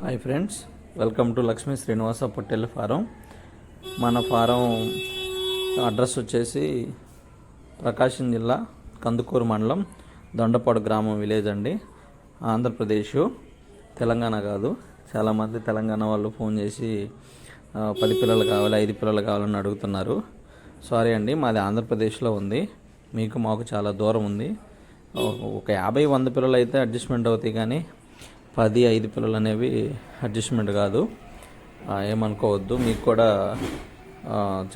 Hi friends welcome to Lakshmi Srinivasa Pottel farm. మన farm address వచ్చేసి ప్రకాశం జిల్లా కందుకూరు మండలం దొండపాడు గ్రామం విలేజ్ అండి. ఆంధ్రప్రదేశ్ తెలంగాణ కాదు. చాలామంది తెలంగాణ వాళ్ళు ఫోన్ చేసి పది పిల్లలు కావాలి ఐదు పిల్లలు కావాలని అడుగుతున్నారు. సారీ అండి మాది ఆంధ్రప్రదేశ్లో ఉంది. మీకు మాకు చాలా దూరం ఉంది. ఒక యాభై వంద పిల్లలు అయితే అడ్జస్ట్మెంట్ అవుతాయి కానీ పది ఐదు పిల్లలు అనేవి అడ్జస్ట్మెంట్ కాదు. ఏమనుకోవద్దు. మీకు కూడా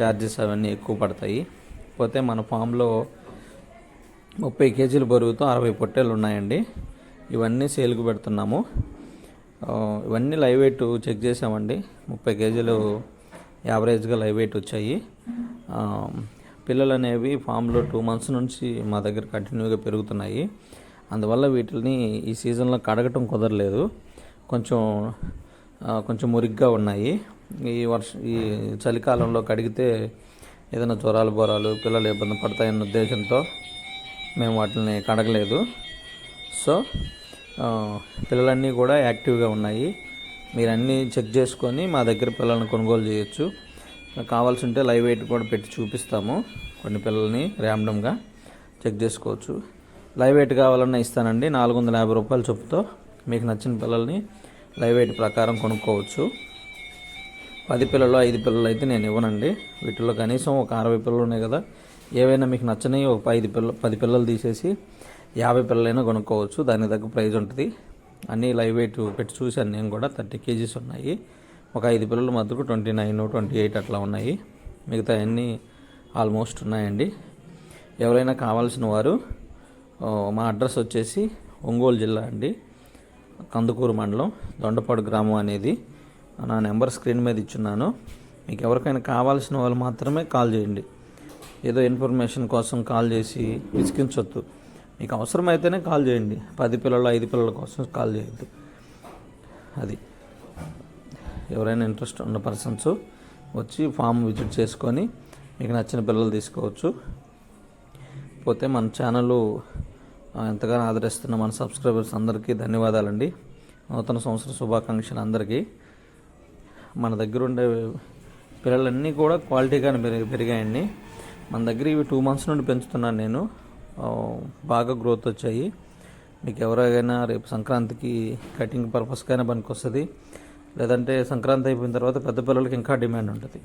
ఛార్జెస్ అవన్నీ ఎక్కువ పడతాయి. పోతే మన ఫామ్లో ముప్పై కేజీల బరువుతో అరవై పొట్టేలు ఉన్నాయండి. ఇవన్నీ సేల్కి పెడుతున్నాము. ఇవన్నీ లైవ్ వెయిట్ చెక్ చేసామండి ముప్పై కేజీలు యావరేజ్గా లైవ్ వెయిట్ వచ్చాయి. పిల్లలు అనేవి ఫామ్లో టూ మంత్స్ నుంచి మా దగ్గర కంటిన్యూగా పెరుగుతున్నాయి. అందువల్ల వీటిని ఈ సీజన్లో కడగటం కుదరలేదు. కొంచెం కొంచెం మురిగ్గా ఉన్నాయి. ఈ వర్ష ఈ చలికాలంలో కడిగితే ఏదైనా జ్వరాలు బోరాలు పిల్లలు ఇబ్బంది పడతాయన్న ఉద్దేశంతో మేము వాటిని కడగలేదు. సో పిల్లలన్నీ కూడా యాక్టివ్గా ఉన్నాయి. మీరు అన్నీ చెక్ చేసుకొని మా దగ్గర పిల్లల్ని కొనుగోలు చేయొచ్చు. కావాల్సి ఉంటే లైవ్ వెయిట్ కూడా పెట్టి చూపిస్తాము. కొన్ని పిల్లల్ని ర్యాండమ్గా చెక్ చేసుకోవచ్చు. లైవ్ వెయిట్ కావాలన్నా ఇస్తానండి. నాలుగు వందల యాభై రూపాయల చొప్పుతో మీకు నచ్చిన పిల్లల్ని లైవ్ వెయిట్ ప్రకారం కొనుక్కోవచ్చు. పది పిల్లలు ఐదు పిల్లలు అయితే నేను ఇవ్వనండి. వీటిలో కనీసం ఒక అరవై పిల్లలు ఉన్నాయి కదా. ఏవైనా మీకు నచ్చని ఒక ఐదు పిల్ల పది పిల్లలు తీసేసి యాభై పిల్లలైనా కొనుక్కోవచ్చు. దానికి తగ్గ ప్రైజ్ ఉంటుంది. అన్నీ లైవ్ వెయిట్ పెట్టి చూశాను నేను కూడా. థర్టీ కేజీస్ ఉన్నాయి. ఒక ఐదు పిల్లల మధ్యకు ట్వంటీ నైన్ ట్వంటీ ఎయిట్ అట్లా ఉన్నాయి. మిగతా అన్నీ ఆల్మోస్ట్ ఉన్నాయండి. ఎవరైనా కావాల్సిన వారు మా అడ్రస్ వచ్చేసి ఒంగోలు జిల్లా అండి. కందుకూరు మండలం దొండపాడు గ్రామం అనేది నా నెంబర్ స్క్రీన్ మీద ఇచ్చున్నాను. మీకు ఎవరికైనా కావాల్సిన వాళ్ళు మాత్రమే కాల్ చేయండి. ఏదో ఇన్ఫర్మేషన్ కోసం కాల్ చేసి విసిగించొద్దు. మీకు అవసరమైతేనే కాల్ చేయండి. పది పిల్లలు ఐదు పిల్లల కోసం కాల్ చేయొద్దు. అది. ఎవరైనా ఇంట్రెస్ట్ ఉన్న పర్సన్స్ వచ్చి ఫామ్ విజిట్ చేసుకొని మీకు నచ్చిన పిల్లలు తీసుకోవచ్చు. పోతే మన ఛానల్ ఎంతగానో ఆదరిస్తున్న మన సబ్స్క్రైబర్స్ అందరికీ ధన్యవాదాలండి. నూతన సంవత్సర శుభాకాంక్షలు అందరికీ. మన దగ్గర ఉండే పిల్లలన్నీ కూడా క్వాలిటీగానే పెరిగి పెరిగాయండి. మన దగ్గర ఇవి టూ మంత్స్ నుండి పెంచుతున్నాను నేను. బాగా గ్రోత్ వచ్చాయి. మీకు ఎవరైనా రేపు సంక్రాంతికి కటింగ్ పర్పస్కైనా పనికి వస్తుంది లేదంటే సంక్రాంతి అయిపోయిన తర్వాత పెద్ద పిల్లలకి ఇంకా డిమాండ్ ఉంటుంది.